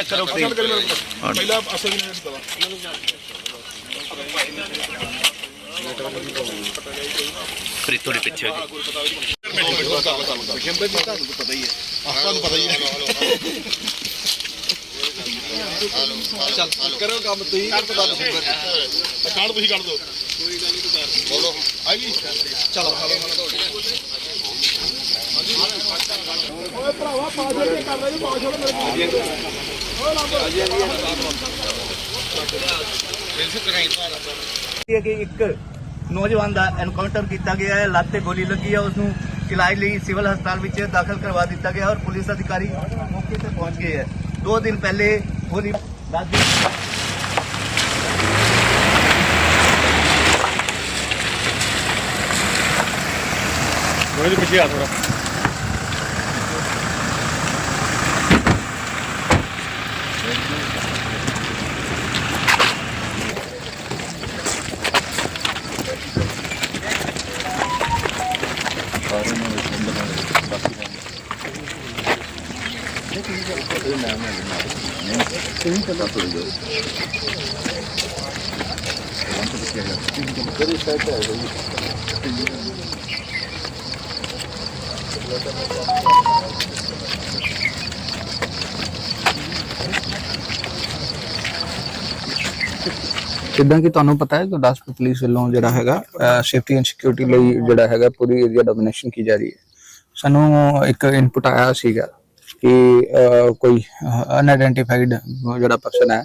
Check ਕਰੋ please ਪਹਿਲਾਂ ਅਸਲ ਨਹੀਂ ਪਤਾ ਪ੍ਰੀਤ ਥੋੜੀ ਪਿੱਛੇ ਹੋ ਜੀ ਵਿਸ਼ੰਬਰ ਜੀ ਤੁਹਾਨੂੰ ਤਾਂ ਪਤਾ ਹੀ ਹੈ ਤੁਹਾਨੂੰ ਪਤਾ ਹੀ ਹੈ। ਚੱਲ ਕਰੋ ਕੰਮ ਤੁਸੀਂ ਕਰ ਪਤਾ ਜੀ ਕਾਣ ਤੁਸੀਂ ਕੱਢ ਦਿਓ। ਕੋਈ ਗੱਲ ਨਹੀਂ ਕਰ। ਬੋਲੋ। ਆ ਗਈ ਚਲੋ। ਭਰਾਵਾ ਕਰ ਮੇਰੇ ਕਿ ਇੱਕ ਨੌਜਵਾਨ ਦਾ ਐਨਕਾਊਂਟਰ ਕੀਤਾ ਗਿਆ ਹੈ ਲੱਤ ਤੇ ਗੋਲੀ ਲੱਗੀ ਹੈ ਉਸ ਨੂੰ ਇਲਾਜ ਲਈ ਸਿਵਲ ਹਸਪਤਾਲ ਵਿੱਚ ਦਾਖਲ ਕਰਵਾ ਦਿੱਤਾ ਗਿਆ ਔਰ ਪੁਲਿਸ ਅਧਿਕਾਰੀ ਮੌਕੇ ਤੇ ਪਹੁੰਚ ਗਏ ਹੈ। ਦੋ ਦਿਨ ਪਹਿਲੇ ਗੋਲੀ ਗਈ। ਥੋੜੇ ਪਿੱਛੇ ਆ ਥੋੜਾ ਜਿੱਦਾਂ ਕਿ ਤੁਹਾਨੂੰ ਪਤਾ ਹੈ, ਗੁਰਦਾਸਪੁਰ ਪੁਲਿਸ ਵੱਲੋਂ ਜਿਹੜਾ ਹੈਗਾ ਸੇਫਟੀ ਐਂਡ ਸਿਕਿਉਰਿਟੀ ਲਈ ਜਿਹੜਾ ਹੈਗਾ, ਪੂਰੀ ਏਰੀਆ ਡੋਮੀਨੇਸ਼ਨ ਕੀ ਜਾ ਰਹੀ ਹੈ। ਸਾਨੂੰ ਇੱਕ ਇਨਪੁਟ ਆਇਆ ਸੀਗਾ ਕਿ ਅਹ, ਕੋਈ ਅਨਆਇਡੈਂਟੀਫਾਈਡ ਜਿਹੜਾ ਪਰਸਨ ਹੈ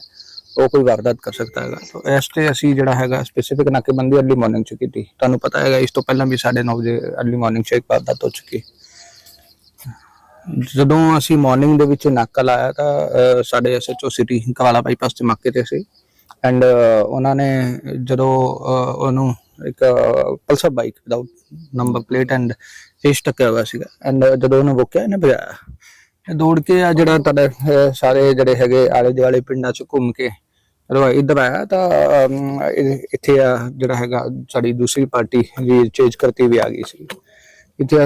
ਉਹ ਕੋਈ ਵਾਰਦਾਤ ਕਰ ਸਕਦਾ ਹੈਗਾ। ਤਾਂ ਇਸ ਤੇ ਅਸੀਂ ਜਿਹੜਾ ਹੈਗਾ ਸਪੈਸੀਫਿਕ ਨਾਕੇਬੰਦੀ ਅਰਲੀ ਮਾਰਨਿੰਗ ਚ ਕੀਤੀ। ਤੁਹਾਨੂੰ ਪਤਾ ਹੈਗਾ ਇਸ ਤੋਂ ਪਹਿਲਾਂ ਵੀ 9:30 ਵਜੇ ਅਰਲੀ ਮਾਰਨਿੰਗ ਚ ਇੱਕ ਵਾਰਦਾਤ ਹੋ ਚੁੱਕੀ। ਜਦੋਂ ਅਸੀਂ ਮਾਰਨਿੰਗ ਦੇ ਵਿੱਚ ਨਾਕਾ ਲਾਇਆ ਤਾਂ ਅਹ, ਸਾਡੇ ਐਸਐਚਓ ਸਿਟੀ ਕਵਾਲਾ ਬਾਈਪਾਸ ਤੇ ਮੱਕੇ ਤੇ ਸੀ। ਐਂਡ ਉਹਨਾਂ ਨੇ ਜਦੋਂ ਅਹ, ਉਹਨੂੰ ਇੱਕ Pulsar bike without number plate and ਏਸ਼ ਟੱਕਿਆ ਹੋਇਆ ਸੀਗਾ। ਐਂਡ ਜਦੋਂ ਉਹਨੂੰ ਰੋਕਿਆ ਇਹਨੇ ਭਜਾਇਆ। ਇਹ ਦੌੜ ਕੇ ਆ ਜਿਹੜਾ ਤੁਹਾਡੇ ਸਾਰੇ ਜਿਹੜੇ ਹੈਗੇ ਆਲੇ ਦੁਆਲੇ ਪਿੰਡਾਂ ਚ ਘੁੰਮ ਕੇ ਜਦੋਂ ਇੱਧਰ ਆਇਆ ਤਾਂ ਇੱਥੇ ਆ ਜਿਹੜਾ ਹੈਗਾ ਸਾਡੀ ਦੂਸਰੀ ਪਾਰਟੀ ਵੀ ਚੇਂਜ ਕਰਤੀ ਵੀ ਆ ਗਈ ਸੀ। ਇੱਥੇ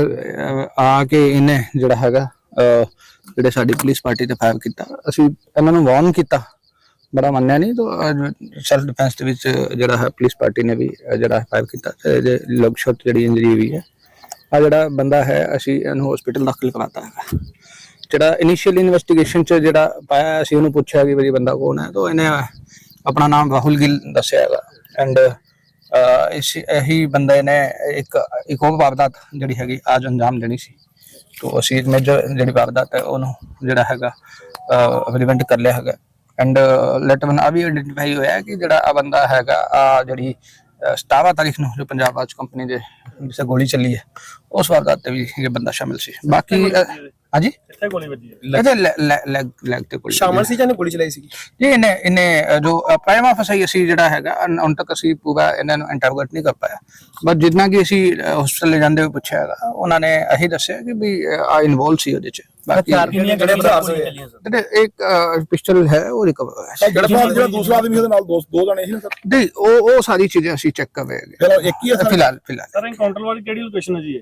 ਆ ਕੇ ਇਹਨੇ ਜਿਹੜਾ ਹੈਗਾ ਜਿਹੜੇ ਸਾਡੀ ਪੁਲਿਸ ਪਾਰਟੀ ਤੇ ਫਾਇਰ ਕੀਤਾ। ਅਸੀਂ ਇਹਨਾਂ ਨੂੰ ਵਾਰਨ ਕੀਤਾ। ਬੜਾ ਮੰਨਿਆ ਨਹੀਂ ਤਾਂ ਸੈਲਫ ਡਿਫੈਂਸ ਦੇ ਵਿੱਚ ਜਿਹੜਾ ਹੈ ਪੁਲਿਸ ਪਾਰਟੀ ਨੇ ਵੀ ਜਿਹੜਾ ਫਾਇਰ ਕੀਤਾ। ਤੇ ਇਹਦੇ ਸ਼ਾਟ ਜਿਹੜੀ ਇੰਜਰੀ ਹੋਈ ਹੈ ਆ ਜਿਹੜਾ ਬੰਦਾ ਹੈ, ਅਸੀਂ ਇਹਨੂੰ ਹਸਪੀਟਲ ਦਾਖਲ ਕਰਾਤਾ ਹੈਗਾ। ਜਿਹੜਾ ਇਨੀਸ਼ੀਅਲ ਇਨਵੈਸਟੀਗੇਸ਼ਨ ਚ ਜਿਹੜਾ ਪਾਇਆ ਅਸੀਂ ਉਹਨੂੰ ਪੁੱਛਿਆ ਕਿ ਵੀ ਬੰਦਾ ਕੌਣ ਹੈ, ਤਾਂ ਇਹਨੇ ਆਪਣਾ ਨਾਮ ਰਾਹੁਲ ਗਿੱਲ ਦੱਸਿਆ ਹੈਗਾ। ਐਂਡ ਇਸ, ਇਹੀ ਬੰਦੇ ਨੇ ਇੱਕ ਇੱਕ ਹੋਰ ਵਾਰਦਾਤ ਜਿਹੜੀ ਹੈਗੀ ਅੱਜ ਅੰਜਾਮ ਦੇਣੀ ਸੀ। ਤੋਂ ਅਸੀਂ ਮੇਜਰ ਜਿਹੜੀ ਵਾਰਦਾਤ ਹੈ, ਉਹਨੂੰ ਜਿਹੜਾ ਹੈਗਾ ਪ੍ਰੀਵੈਂਟ ਕਰ ਲਿਆ ਹੈਗਾ। ਐਂਡ ਲੈਟ ਆ ਵੀ ਆਇਡੈਂਟੀਫਾਈ ਹੋਇਆ ਕਿ ਜਿਹੜਾ ਆ ਬੰਦਾ ਹੈਗਾ ਆ ਜਿਹੜੀ 17 ਤਾਰੀਖ ਨੂੰ ਜੋ ਪੰਜਾਬ ਆਜ ਕੰਪਨੀ ਦੇ, ਜਿਸੇ ਗੋਲੀ ਚੱਲੀ ਹੈ, ਉਸ ਵਾਰਦਾਤ ਤੇ ਵੀ ਇਹ ਬੰਦਾ ਸ਼ਾਮਿਲ ਸੀ। ਬਾਕੀ ਹਾਂਜੀ? ਕਿੱਥੇ ਗੋਲੀ ਵੱਜੀ ਹੈ। ਇਹਦੇ ਲੈਗ ਲੈਗ ਤੇ ਗੋਲੀ ਸ਼ਾਮਲ ਸੀ ਜਾਂ ਇਹਨੇ ਗੋਲੀ ਚਲਾਈ ਸੀ ਜੀ ਇਹਨੇ ਇਹਨੇ ਜੋ ਪ੍ਰਾਈਮਾ ਫਸਾਈ ਅਸੀਂ ਜਿਹੜਾ ਹੈਗਾ ਹੁਣ ਤੱਕ ਅਸੀਂ ਪੂਰਾ ਇਹਨਾਂ ਨੂੰ ਇੰਟਰੋਗੇਟ ਨਹੀਂ ਕਰ ਪਾਇਆ। ਬਟ ਜਿੰਨਾ ਕਿ ਅਸੀਂ ਹਸਪੀਟਲ ਲੈ ਜਾਂਦੇ ਹੋਏ ਪੁੱਛਿਆ ਹੈਗਾ ਉਹਨਾਂ ਨੇ ਇਹੀ ਦੱਸਿਆ ਕਿ ਵੀ ਆ ਇਨਵੋਲਵ ਸੀ ਉਹਦੇ ਚ। ਬਾਕੀ ਕਿੰਨੀਆਂ ਜਿਹੜੇ ਬਰਾਸ ਹੋਏ? ਜਿਹੜੇ ਇੱਕ ਪਿਸਟਲ ਹੈ ਉਹ ਰਿਕਵਰ ਹੋਇਆ ਸੀ। ਜਿਹੜਾ ਜਿਹੜਾ ਦੂਸਰਾ ਆਦਮੀ ਉਹਦੇ ਨਾਲ ਦੋ ਦੋ ਜਣੇ ਸੀ ਨਾ ਸਰ? ਨਹੀਂ ਉਹ ਉਹ ਸਾਰੀ ਚੀਜ਼ਾਂ ਅਸੀਂ ਚੈੱਕ ਕਰ ਰਹੇ ਹੈਗੇ ਫਿਰ ਇੱਕ ਹੀ ਹੈ ਸਰ? ਫਿਲਹਾਲ ਫਿਲਹਾਲ। ਸਰ ਵਾਲੀ ਕਿਹੜੀ ਲੋਕੇਸ਼ਨ ਹੈ ਜੀ ਇਹ?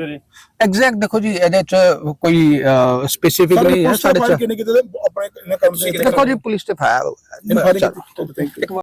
ਸਵੇਰੇ। ਐਗਜ਼ੈਕਟ ਦੇਖੋ ਜੀ ਇਹਦੇ ਚ ਕੋਈ ਸਪੈਸੀਫਿਕ ਨਹੀਂ ਹੈ ਸਾਡੇ ਚ ਕਿੰਨੇ ਕਿਤੇ ਆਪਣੇ ਕੰਮ ਸੀ ਦੇਖੋ ਜੀ ਪੁਲਿਸ ਤੇ ਗਿਆ। Thank you